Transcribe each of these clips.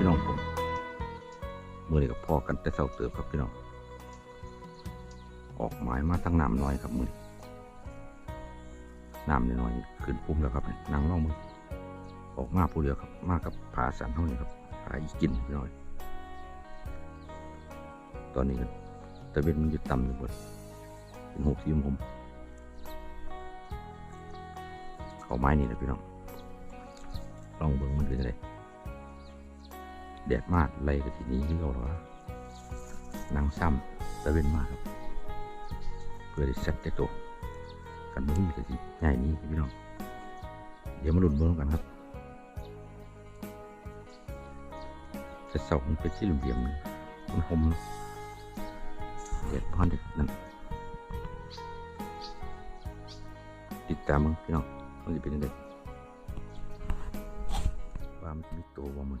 พี่น้องผมมือนี้กับพ่อกันแต่เศร้าเติบครับพี่น้อง ออกหมายมาตั้งน้ำน้อยครับมือนี้น้ำน้อยขึ้นปุ่มแล้วครับนี่นางล่องมือออกมาผู้เดียวครับ มากับผาสันเท่านี้ครับผาอีกินพี่น้อยตอนนี้ก็ตะเวนมันจะต่ำอยู่เบิดเป็นหกสี่ผมเขาไม้นี่นะพี่น้องลองเบิ่งมันเป็นไง แดดมากไรกับทีนี้ที่เราหรอนั่งซ้ำตะเวนมากครับ เพื่อได้เซ็ตแก่ตัวกันมือกับทีง่ายนี้พี่น้อง เดี๋ยวมาลุ้นเบิ่งกันครับเซ็ตเสามันเป็นที่เหลี่ยมๆมันหมเด็ดพอนเด็ดนั่นติดตามมึงพี่น้องมันจะเป็นยังไงว่ามมีตัวว่ามัน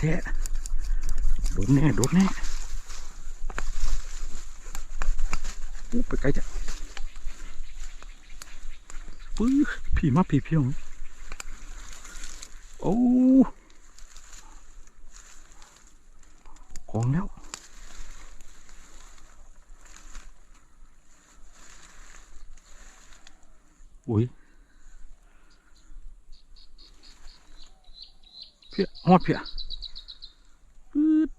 แท้ๆโดดแน่โดดแน่อู้ไปไกลจ้ะปื้อพี่มาพี่เพียงโอ้ของแล้วอุ้ยเพียฮอดเพียปืด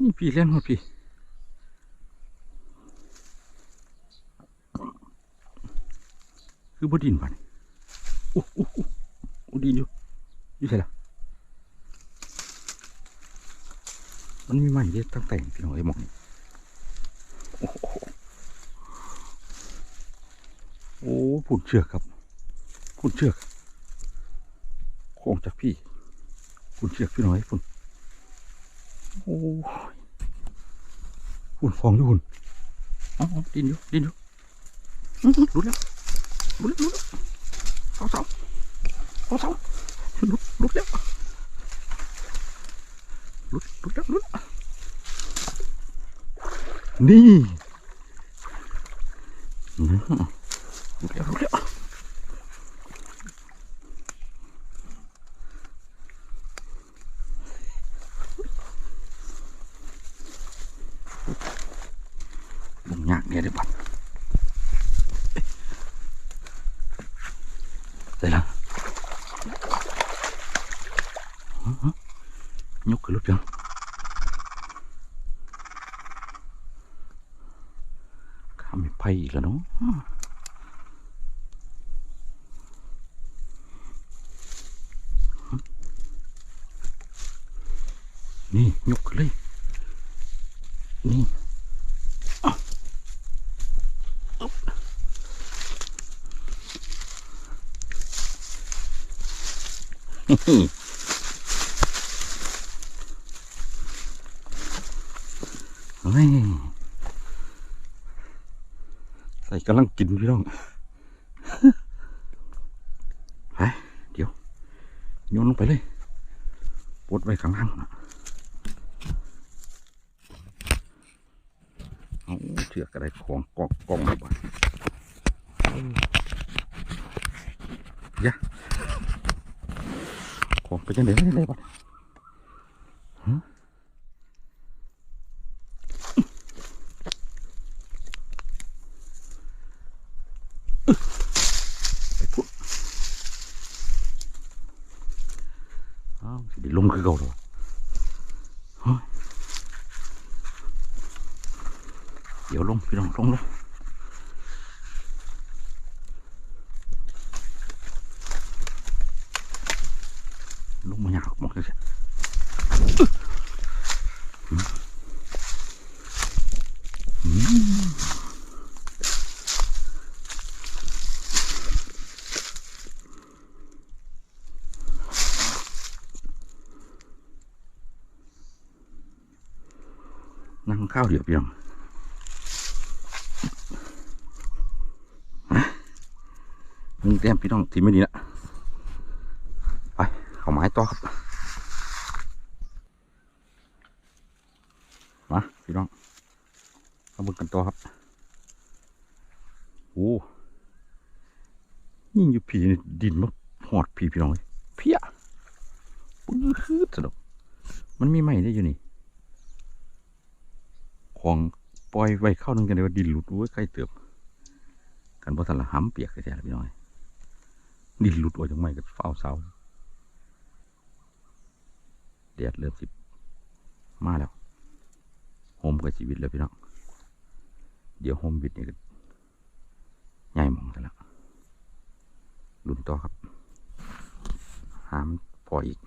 นี่ พี่เล่นฮอดพี่คือบดินบันโอ้โอ้อู้ดินอยู่อยู่ใช่ละมันมีไม้เด็ดตั้งแต่พี่น้องไอ้หมองนี่โอ้โหโอ้ผุนเชือกครับคุณเชือกโค้งจากพี่คุณเชือกพี่น้อยคุณโอ้ ยคุณฟองอยู่คุณอ๋ออ๋อดินอยู่ดินอยู่อื้อหือหลุดแล้วหลุดแล้วหลุดแล้วเสาเสาเสาเสาหลุดหลุดแล้วหลุดหลุดแล้วหลุดแล้วนี่อื้อหือหลุดแล้วหลุดแล้ว ลงยากเนี่ยเดี๋ยวก่อนได้แล้วอื้อหือยกขึ้นรถยังข้ามไม่ไปอีกแล้วเนาะนี่ยกขึ้นเลยนี่ เฮ้ย ใส่กำลังกินพี่น้องไปเดี๋ยวโยนลงไปเลยปลดไว้ข้างล่างนะเอาเชือกอะไรของกองกองลงไปยะ ของไปจังไหนไม่ได้ปะดิลงคือเก่าแล้วเฮ้ยเดี๋ยวลงพี่น้องลงลง อย่างหมดเนั่งข้าวเดียบยังมึงเตี้ยมพี่น้องทีไม่ดีนะ ต่อครับมาพี่น้องเอาบุญกันต่อครับโอ้นี่อยู่ผีนี่ดินมาหอดผีพี่น้องเลยเพี้ยปื้อสนุกมันมีไหมได้อยู่นี่ ของปล่อยไว้เข้านึงกันเลยว่าดินหลุดโอ้ยใกล้เติบกันบ่ทันละห้ำเปียกแท้ๆพี่น้อยดินหลุดออกจากไม้ก็เฝ้าเสา แดดเริ่มสิบมาแล้วโฮมกับชีวิตแล้วพี่น้องเดี๋ยวโฮมบิดนี่ก็ใหญ่หมองซะแล้วลุ้นต่อครับ หามพออีก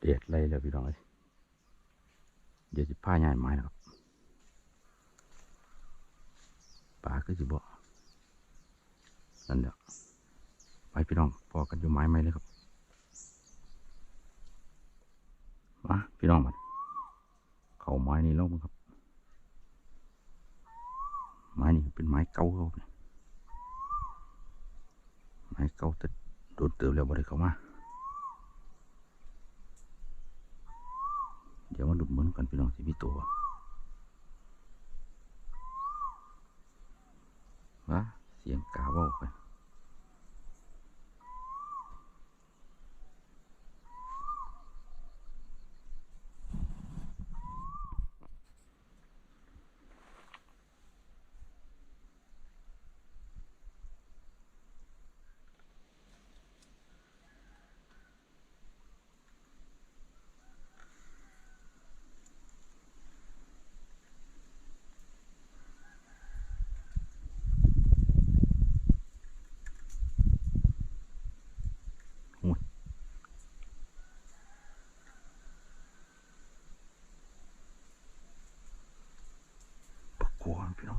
แดดไล่แล้วพี่น้องเอ้ยเดี๋ยวจะผ้าใหญ่ไม้นะครับปลาก็จะบอกนั่นแหละไปพี่น้องพอกันอยู่ไม้ไหมเลยครับ มาพี่น้องมันเขาไม้นี่ล้วมั้งครับ ไม้นี่เป็นไม้เก่าเขานี่ไม้เก่าแต่โดนเติมแล้วบ่ได้เข้ามาเดี๋ยวมาดูเหมือนกันพี่น้องสิมีตัววะเสียงกาเว่าไปปักกัวพี่น้อง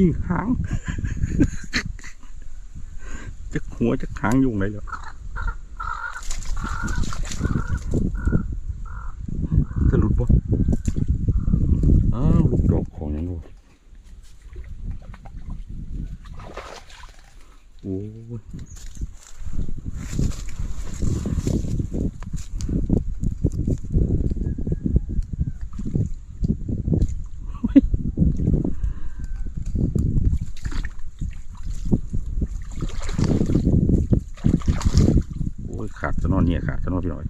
ยิงหาง จะหัวจะหางยุงเลยเหรอจะหลุดบ่อ้าวลูกดอกของยังงูโอ้ยโอ้ยขาดจะนอนเนี่ยขาดจะนอนพี่หน่อย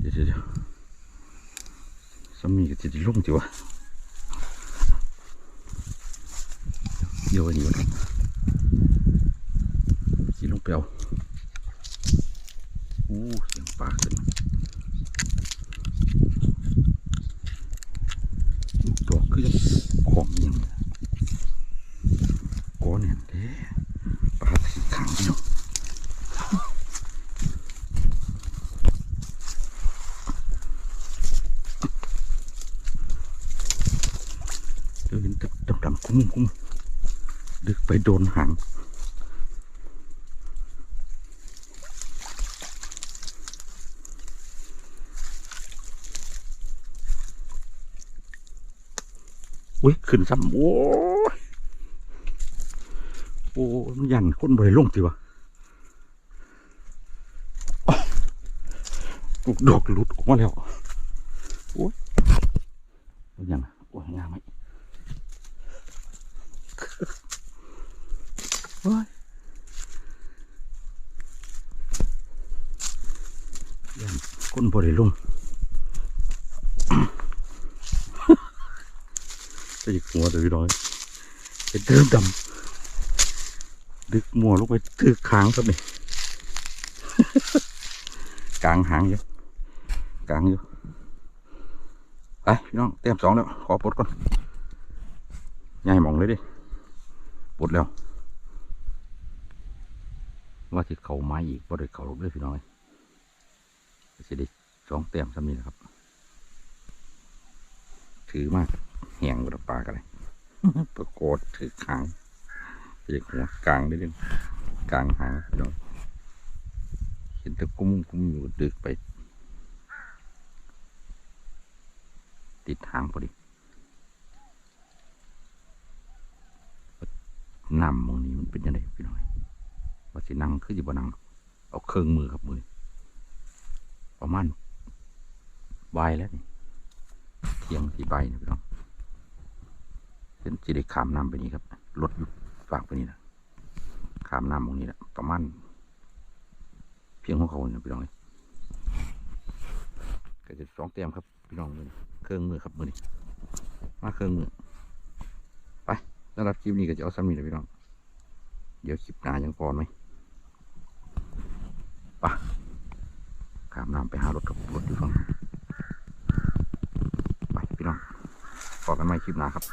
เดี๋ยวเดี๋ยวสามีก็จะได้ลงจิวะเดี๋ยวอันนี้ก่อนสีลงเปเอาโอ้เสียงปลาขึ้นลูกดอกคือจะของอยังก้อนเนี่ยเด้ปลาสีขางพี่น้อง เดินดำดำ คุ้มคุ้มดึกไปโดนหางอุ้ยขึ้นซ้ำโอ้ยโอ้ยมันยันคนบริลงสิวะอ๊ะลูกดอกหลุดออกมาแล้วโอ้ยมันยังโอ้ยงามไหม โอ้ยยันคนบริลงจะยิกหัวแต่พี่น้อยเป็นเติมดำดึกมัวลงไปถือค้างครับนี่กลางหางอยู่กลางอยู่ไปพี่น้องเตรียมสองแล้ว ขอปลดก่อนยายหมองเลยดิปลดแล้ว ว่าที่เขาไม้อีกบ่ได้เขาลกเลยพี่น้องสิได้สองเตรียมซ้ำนี้นะครับ ถือมากแหงบนปากันเลยประโกดถือขางเรียกหัวกลางได้เรื่องกลางหางพี่น้องเห็นตะกุ้มกุ้มอยู่ดึกไป ติดทางพอดีน้ำมองนี้มันเป็นยังไงพี่น้อง ว่าสินั่งคือสิบ่นังเอาเครื่องมือครับมือประมาณบายแล้วนี่เที่ยงที่ใบนะพี่น้องเห็นสิได้ขามน้ำไปนี่ครับรถอยู่ฝากไปนี่นะขามน้ำตรงนี้แหละประมาณเพียงของเขาเนี่ยพี่น้องเลยก็จะสองเต็มครับพี่น้องมือเครื่องมือครับมือนี้มาเครื่องมือไปสำหรับคลิปนี้ก็จะเอาซ้ำนี่นะพี่น้องเดี๋ยวคลิปหน้ายังพอไหม ไปขามน้ำไปหารถกับรถอยู่ฝั่งนู้นไปพี่น้องพอกันไหมคลิปหน้าครับ